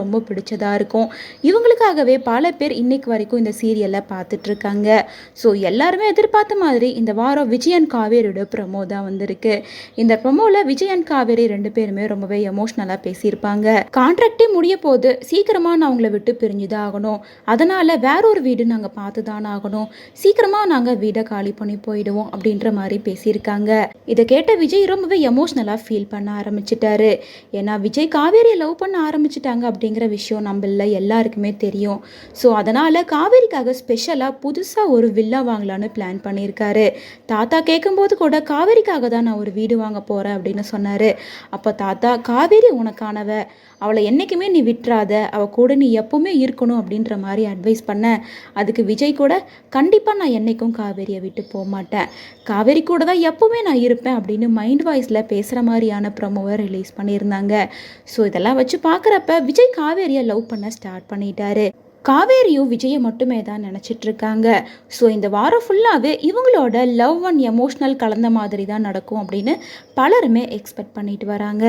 ரொம்ப பிடிச்சதா இருக்கும். இவங்களுக்காகவே பல பேர் இன்னைக்கு வரைக்கும் இந்த சீரியலை பார்த்துட்டு இருக்காங்க ஸோ எல்லாருமே எதிர்பார்த்த மாதிரி இந்த வாரம் விஜயன் காவேரியோட ப்ரமோ தான் வந்திருக்கு. இந்த ப்ரமோவில் விஜயன் காவேரி ரெண்டு பேருமே ரொம்பவே எமோஷ்னலாக பேசியிருப்பாங்க. கான்ட்ராக்டே முடிய போது சீக்கிரமாக நான் அவங்கள விட்டு பிரிஞ்சு தான் ஆகணும். அதனால் வேற ஒரு வீடு நாங்கள் பார்த்து தான் ஆகணும். சீக்கிரமாக நாங்கள் வீடை காலி பண்ணி போயிடுவோம் அப்படின்ற மாதிரி பேசியிருக்காங்க. இதை கேட்ட விஜய் ரொம்பவே எமோஷ்னலாக ஃபீல் பண்ண ஆரம்பிச்சிட்டாரு. ஏன்னா விஜய் காவேரியை லவ் பண்ண ஆரம்பிச்சிட்டாங்க அப்படிங்கிற விஷயம் நம்மள எல்லாருக்குமே தெரியும். ஸோ அதனால் காவேரிக்காக ஸ்பெஷலாக புதுசாக ஒரு வில்லா வாங்கலான்னு பிளான் பண்ணியிருக்காரு. தாத்தா கேட்கும்போது கூட காவேரிக்காக தான் நான் ஒரு வீடு வாங்க போகிறேன் அப்படின்னு சொன்னார். அப்போ தாத்தா காவேரி உனக்கானவ. அவளை என்றைக்குமே நீ விட்டுறாத. அவள் கூட நீ எப்போவுமே இருக்கணும் அப்படின்ற மாதிரி அட்வைஸ் பண்ண. அதுக்கு விஜய் கூட கண்டிப்பாக நான் என்றைக்கும் காவேரியை விட்டு போக மாட்டேன். காவேரி கூட தான் எப்போவுமே நான் இருப்பேன் அப்படின்னு மைண்ட் வாய்ஸில் பேசுகிற மாதிரியான ப்ரமோவை ரிலீஸ் பண்ணியிருந்தாங்க. ஸோ இதெல்லாம் வச்சு பார்க்குறப்ப விஜய் விஜய் காவேரியை லவ் பண்ண ஸ்டார்ட் பண்ணிட்டாரு. காவேரியும் விஜயை மட்டுமே தான் நினச்சிட்டு இருக்காங்க. ஸோ இந்த வாரம் ஃபுல்லாகவே இவங்களோட லவ் அண்ட் எமோஷ்னல் கலந்த மாதிரி தான் நடக்கும் அப்படின்னு பலருமே எக்ஸ்பெக்ட் பண்ணிட்டு வராங்க.